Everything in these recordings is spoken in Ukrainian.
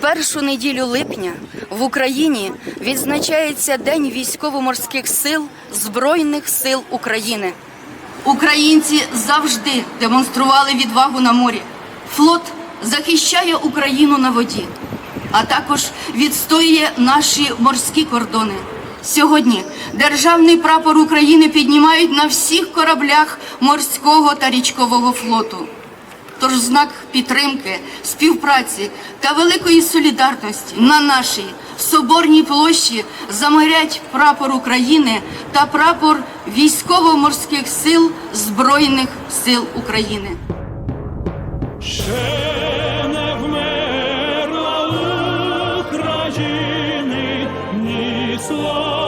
першу неділю липня в Україні відзначається День військово-морських сил Збройних сил України. Українці завжди демонстрували відвагу на морі. Флот захищає Україну на воді, а також відстоює наші морські кордони. Сьогодні державний прапор України піднімають на всіх кораблях морського та річкового флоту. Тож знак підтримки, співпраці та великої солідарності на нашій соборній площі замирять прапор України та прапор військово-морських сил Збройних сил України. Ще не України ні слава,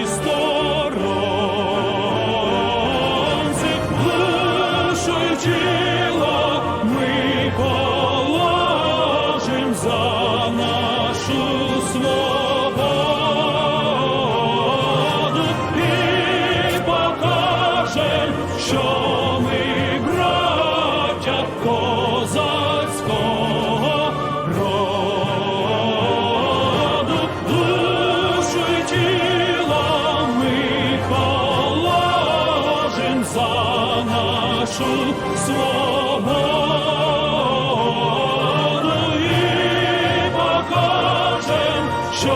тіло положим за нашу свободу і покажем, що ми браття нашу свободу і покажем, що